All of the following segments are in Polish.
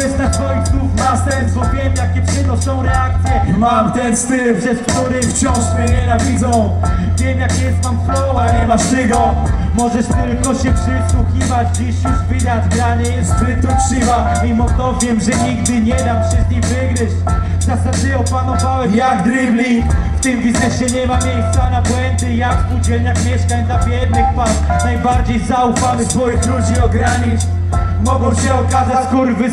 Korzystać z swoich słów ma sens, bo wiem jakie przynoszą reakcje. Mam ten styl, przez który wciąż mnie nienawidzą. Wiem jak jest, mam flow, a nie masz tego Możesz tylko się przysłuchiwać, dziś już widać Granie jest zbyt uczciwa, mimo to wiem, że nigdy nie dam się z nim wygryźć. Zasady opanowałem jak dribbling. W tym biznesie nie ma miejsca na błędy Jak w spółdzielniach mieszkań dla biednych pan Najbardziej zaufamy swoich ludzi ogranicz Mogą się okazać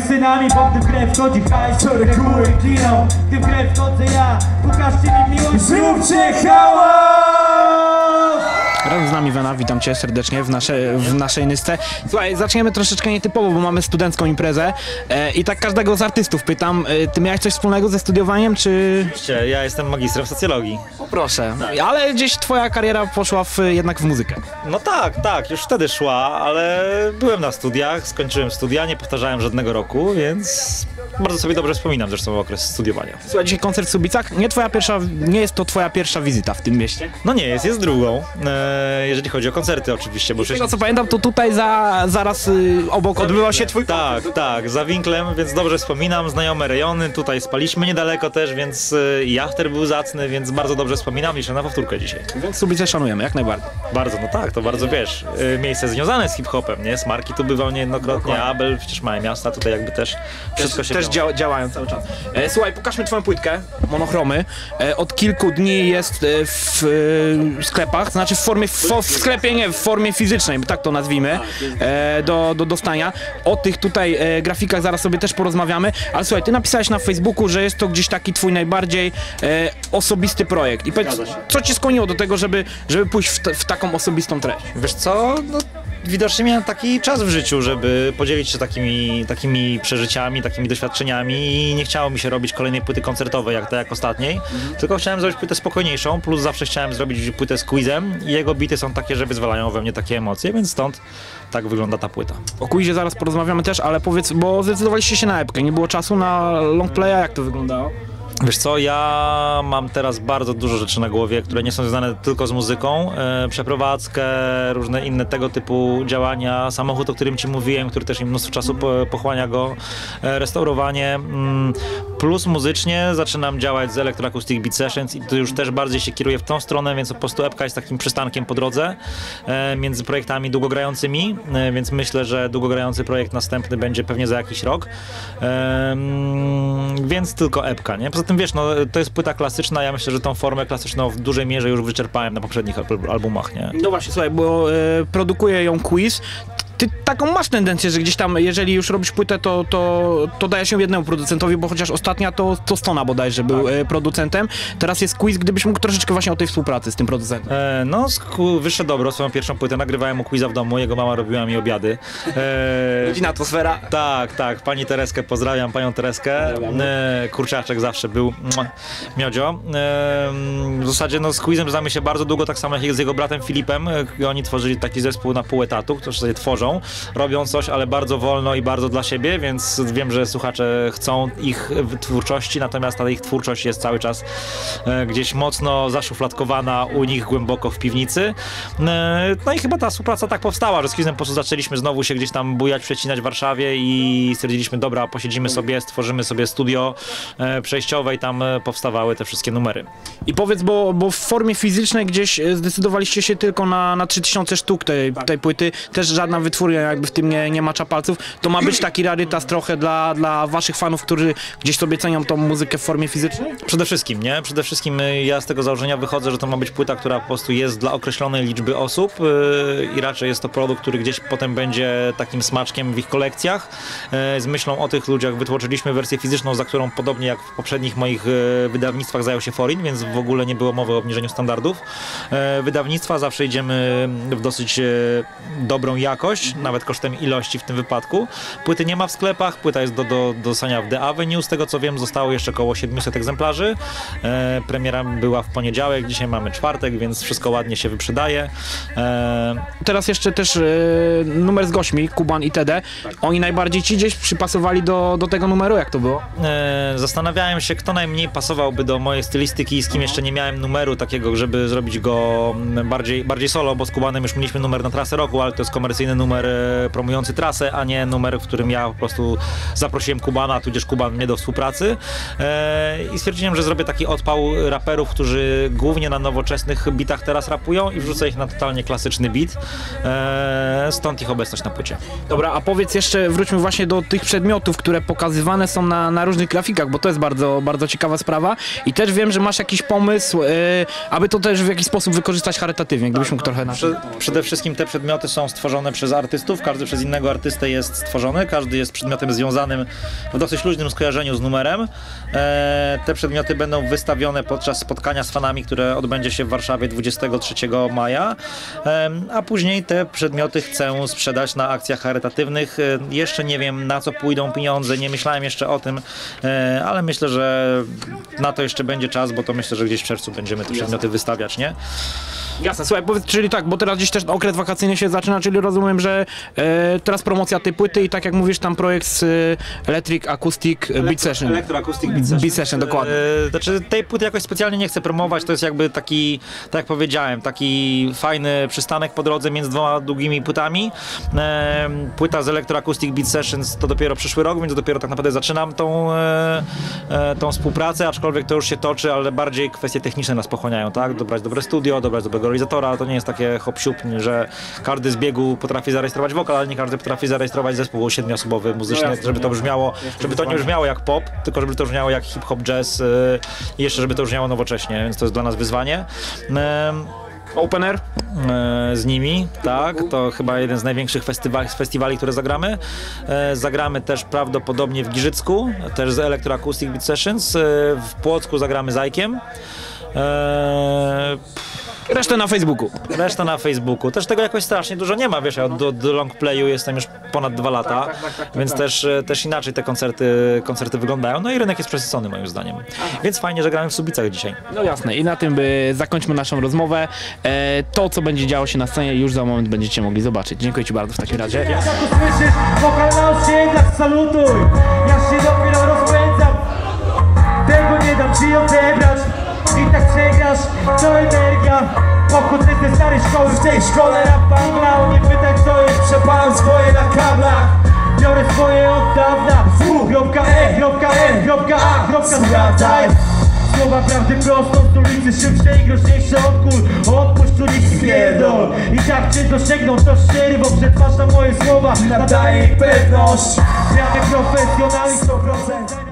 synami, Bo w tym grę wchodzi hajs, to reguły giną W tym grę wchodzę ja, pokażcie mi miłość Zróbcie hałas! Razem z nami Wena, witam cię serdecznie w, nasze, w naszej nysce. Słuchaj, zaczniemy troszeczkę nietypowo, bo mamy studencką imprezę e, i tak każdego z artystów pytam, e, ty miałeś coś wspólnego ze studiowaniem, czy... Oczywiście, ja jestem magistrem socjologii. O, proszę, ale gdzieś twoja kariera poszła w, jednak w muzykę. No tak, tak, już wtedy szła, ale byłem na studiach, skończyłem studia, nie powtarzałem żadnego roku, więc bardzo sobie dobrze wspominam zresztą okres studiowania. Słuchaj, dzisiaj koncert w Subicach, nie twoja pierwsza, nie jest to twoja pierwsza wizyta w tym mieście. No nie jest, jest drugą, e, jeżeli chodzi o koncerty oczywiście, bo Z tego co pamiętam, to tutaj za, zaraz y, obok odbywał się twój Tak, tak, za winklem, więc dobrze wspominam, znajome rejony, tutaj spaliśmy niedaleko też, więc i after był zacny, więc bardzo dobrze wspominam, liczę na powtórkę dzisiaj. Więc Subice szanujemy, jak najbardziej. Bardzo, no tak, to bardzo wiesz, e, miejsce związane z hip-hopem, nie? Smarki tu bywał niejednokrotnie, Abel, przecież małe miasta, tutaj jakby też wszystko się też działa, działają cały czas. E, słuchaj, pokażmy twoją płytkę, monochromy. E, od kilku dni jest e, w e, sklepach, znaczy w formie, w, w sklepie nie, w formie fizycznej, tak to nazwijmy, e, do, do dostania. O tych tutaj e, grafikach zaraz sobie też porozmawiamy, ale słuchaj, ty napisałeś na Facebooku, że jest to gdzieś taki twój najbardziej osobisty projekt. I powiedz, co cię skłoniło do tego, żeby, żeby pójść w, w taką osobistą treść? Wiesz co, no, widocznie miałem taki czas w życiu, żeby podzielić się takimi, takimi przeżyciami, takimi doświadczeniami i nie chciało mi się robić kolejnej płyty koncertowej jak ta jak ostatniej, tylko chciałem zrobić płytę spokojniejszą, plus zawsze chciałem zrobić płytę z quizem i jego bity są takie, że wyzwalają we mnie takie emocje, więc stąd tak wygląda ta płyta. O quizie zaraz porozmawiamy też, ale powiedz, bo zdecydowaliście się na epkę, nie było czasu na long playa, jak to wyglądało? Wiesz co, ja mam teraz bardzo dużo rzeczy na głowie, które nie są związane tylko z muzyką. E, przeprowadzkę, różne inne tego typu działania, samochód, o którym ci mówiłem, który też mi mnóstwo czasu po, pochłania go, e, restaurowanie. Mm, plus muzycznie zaczynam działać z Electroacoustic Beat Sessions i tu już też bardziej się kieruję w tą stronę, więc po prostu epka jest takim przystankiem po drodze e, między projektami długogrającymi, więc myślę, że długogrający projekt następny będzie pewnie za jakiś rok. Więc tylko epka, nie? Poza tym wiesz, no to jest płyta klasyczna, ja myślę, że tą formę klasyczną w dużej mierze już wyczerpałem na poprzednich al- albumach, nie? No właśnie, słuchaj, bo e, produkuje ją quiz. Ty taką masz tendencję, że gdzieś tam, jeżeli już robisz płytę, to, to, to daje się jednemu producentowi, bo chociaż ostatnia to, to Stona bodajże był e, producentem. Teraz jest quiz, gdybyś mógł troszeczkę właśnie o tej współpracy z tym producentem. E, no, wyższe dobro, swoją pierwszą płytę nagrywałem u quiza w domu, jego mama robiła mi obiady. E, Godzina atmosfera. Tak, tak. Pani Tereskę pozdrawiam, panią Tereskę. E, kurczaczek zawsze był miodzio. E, w zasadzie no, z Quizem znamy się bardzo długo, tak samo jak z jego bratem Filipem. E, Oni tworzyli taki zespół na pół etatu, którzy sobie tworzą. Robią coś, ale bardzo wolno i bardzo dla siebie, więc wiem, że słuchacze chcą ich twórczości, natomiast ta ich twórczość jest cały czas e, gdzieś mocno zaszufladkowana u nich głęboko w piwnicy. E, no i chyba ta współpraca tak powstała, że z Quizem po prostu zaczęliśmy znowu się gdzieś tam bujać, przecinać w Warszawie i stwierdziliśmy, dobra, posiedzimy sobie, stworzymy sobie studio e, przejściowe i tam powstawały te wszystkie numery. I powiedz, bo, bo w formie fizycznej gdzieś zdecydowaliście się tylko na, na 3000 sztuk tej, tej płyty, też żadna wytwórnia jakby w tym nie, nie macza palców. To ma być taki rarytas trochę dla, dla waszych fanów, którzy gdzieś sobie cenią tą muzykę w formie fizycznej? Przede wszystkim, nie? Przede wszystkim y, ja z tego założenia wychodzę, że to ma być płyta, która po prostu jest dla określonej liczby osób yy, i raczej jest to produkt, który gdzieś potem będzie takim smaczkiem w ich kolekcjach. Yy, z myślą o tych ludziach wytworzyliśmy wersję fizyczną, za którą podobnie jak w poprzednich moich yy, wydawnictwach zajął się Forin, więc w ogóle nie było mowy o obniżeniu standardów. Yy, wydawnictwa zawsze idziemy w dosyć yy, dobrą jakość, nawet kosztem ilości w tym wypadku. Płyty nie ma w sklepach, płyta jest do, do, do dostania w The Avenue, z tego co wiem zostało jeszcze około 700 egzemplarzy. E, premiera była w poniedziałek, dzisiaj mamy czwartek, więc wszystko ładnie się wyprzedaje. E, Teraz jeszcze też e, numer z gośćmi, Kuban i TD. Oni najbardziej ci gdzieś przypasowali do, do tego numeru, jak to było? e, zastanawiałem się, kto najmniej pasował do mojej stylistyki i z kim jeszcze nie miałem numeru takiego, żeby zrobić go mm, bardziej, bardziej solo, bo z Kubanem już mieliśmy numer na trasę roku, ale to jest komercyjny numer numer e, promujący trasę, a nie numer, w którym ja po prostu zaprosiłem Kubana, tudzież Kuban mnie do współpracy. E, I stwierdziłem, że zrobię taki odpał raperów, którzy głównie na nowoczesnych bitach teraz rapują i wrzucę ich na totalnie klasyczny beat. E, Stąd ich obecność na płycie. Dobra, a powiedz jeszcze, wróćmy właśnie do tych przedmiotów, które pokazywane są na, na różnych grafikach, bo to jest bardzo, bardzo ciekawa sprawa. I też wiem, że masz jakiś pomysł, aby to też w jakiś sposób wykorzystać charytatywnie, gdybyś mógł trochę na Przede wszystkim te przedmioty są stworzone przez artystów, każdy przez innego artystę jest stworzony, każdy jest przedmiotem związanym w dosyć luźnym skojarzeniu z numerem. E, te przedmioty będą wystawione podczas spotkania z fanami, które odbędzie się w Warszawie 23 maja, Em, a później te przedmioty chcę sprzedać na akcjach charytatywnych. E, jeszcze nie wiem na co pójdą pieniądze, nie myślałem jeszcze o tym, e, ale myślę, że na to jeszcze będzie czas, bo to myślę, że gdzieś w czerwcu będziemy te przedmioty wystawiać, nie? Jasne, słuchaj, powiedz, czyli tak, bo teraz gdzieś też okres wakacyjny się zaczyna, czyli rozumiem, że e, teraz promocja tej płyty i tak jak mówisz, tam projekt z e, Electric Acoustic Beat Session. Electroacoustic Beat Session. Beat Session, dokładnie. E, Znaczy tej płyty jakoś specjalnie nie chcę promować, to jest jakby taki, tak jak powiedziałem, taki fajny przystanek po drodze między dwoma długimi płytami. E, Płyta z Electroacoustic Beat Sessions to dopiero przyszły rok, więc dopiero tak naprawdę zaczynam tą, e, e, tą współpracę, aczkolwiek to już się toczy, ale bardziej kwestie techniczne nas pochłaniają, tak? Dobrać dobre studio, dobrać dobrego realizatora, to nie jest takie hop że każdy z biegu potrafi zarejestrować wokal, ale nie każdy potrafi zarejestrować zespół siedmioosobowy muzyczny, żeby to brzmiało, żeby to nie brzmiało jak pop, tylko żeby to brzmiało jak hip-hop, jazz y, i jeszcze żeby to brzmiało nowocześnie, więc to jest dla nas wyzwanie. Em, Open Air? e, z nimi, tak, to chyba jeden z największych festiwali, festiwali, które zagramy. E, zagramy też prawdopodobnie w Giżycku, też z Electroacoustic Beat Sessions, e, w Płocku zagramy z Ajkiem. E, Resztę na Facebooku. Reszta na Facebooku. Też tego jakoś strasznie dużo nie ma, wiesz, ja od, od long playu jestem już ponad dwa lata, więc Też, e, też inaczej te koncerty, koncerty wyglądają. No i rynek jest przesycony moim zdaniem. Więc fajnie, że gramy w Subicach dzisiaj. No jasne, i na tym y, zakończmy naszą rozmowę. E, to, co będzie działo się na scenie, już za moment będziecie mogli zobaczyć. Dziękuję Ci bardzo w takim razie. Jak to słyszysz, salutuj Ja się dopiero rozpędzam Tego nie dam ci odebrać I tak przegrasz, to energia Pochodzę ze starej szkoły, w tej szkole rap bangla Nie pytaj co jest, przepalam swoje na kablach. Biorę swoje od dawna. U, kropka E, kropka N, kropka A, kropka sprawdzaj Słowa prawdy prosto z ulicy Szybsze i groźniejsze od kul Odpuść tu nic pierdol I tak cię dosięgną to szczery Bo przetwarza moje słowa. Nadaje ich pewność. Zmiany profesjonalni 100%